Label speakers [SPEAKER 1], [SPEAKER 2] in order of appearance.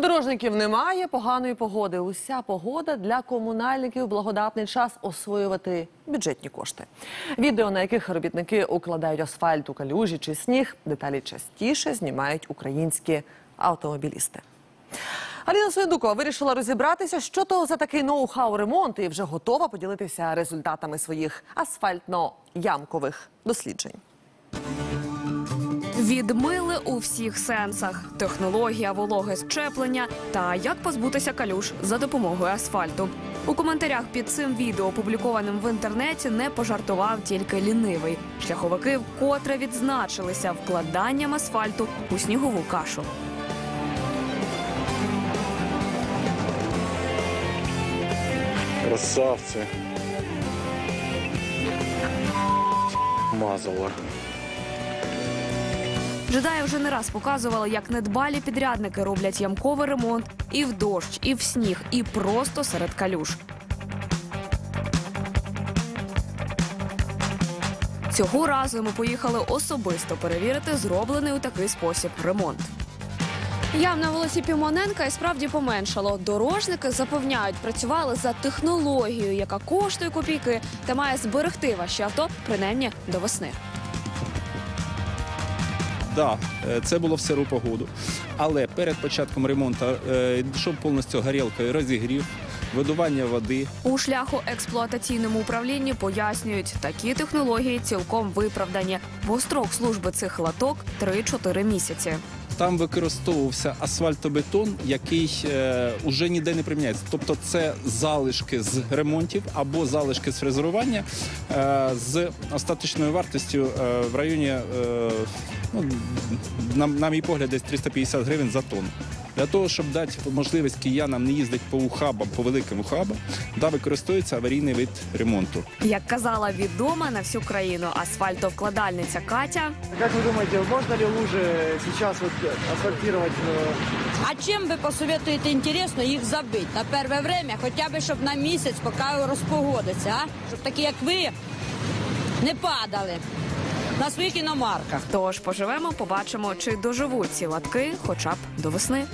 [SPEAKER 1] Дорожників немає поганої погоди. Уся погода для комунальників благодатний час освоювати бюджетні кошти. Відео, на яких робітники укладають асфальт у калюжі чи сніг, деталі частіше знімають українські автомобілісти. Аліна Соєдукова вирішила розібратися, що то за такий ноу-хау ремонт, і вже готова поділитися результатами своїх асфальтно-ямкових досліджень.
[SPEAKER 2] Відмили у всіх сенсах: технологія вологи щеплення та як позбутися калюж за допомогою асфальту. У коментарях під цим відео, опублікованим в інтернеті, не пожартував тільки лінивий. Шляховики вкотре відзначилися вкладанням асфальту у снігову кашу.
[SPEAKER 3] Красавці. Мазала.
[SPEAKER 2] Джедаї вже не раз показували, як недбалі підрядники роблять ямковий ремонт і в дощ, і в сніг, і просто серед калюж. Цього разу ми поїхали особисто перевірити зроблений у такий спосіб ремонт. Ям на волосі Пімоненка і справді поменшало. Дорожники запевняють, працювали за технологією, яка коштує копійки та має зберегти ваші авто принаймні до весни.
[SPEAKER 4] Да, е, це було в сиру погоду. Але перед початком ремонту е, йшов повністю горілкою розігрів, видування води.
[SPEAKER 2] У шляху експлуатаційному управлінні пояснюють, такі технології цілком виправдані, бо строк служби цих латок 3-4 місяці.
[SPEAKER 4] Там використовувався асфальтобетон, який е, ніде не приміняється. Тобто це залишки з ремонтів або залишки з фрезерування е, з остаточною вартістю е, в районі, ну, на, на мій погляд, десь 350 гривень за тонну. Для того, щоб дати можливість киянам не їздити по ухабам, по великим ухабам, да, використовується аварійний вид ремонту.
[SPEAKER 2] Як казала відома на всю країну асфальтовкладальниця Катя,
[SPEAKER 5] Как вы думаете, можно ли лужи сейчас вот асфальтировать? э,
[SPEAKER 6] А чим ви посоветуєте інтересно їх забити на перше время, хоча б щоб на місяць, поки розпогодиться, а? Щоб такі, як ви, не падали на своїх іномарках.
[SPEAKER 2] тож поживемо, побачимо, чи доживуть ці латки хоча б до весни.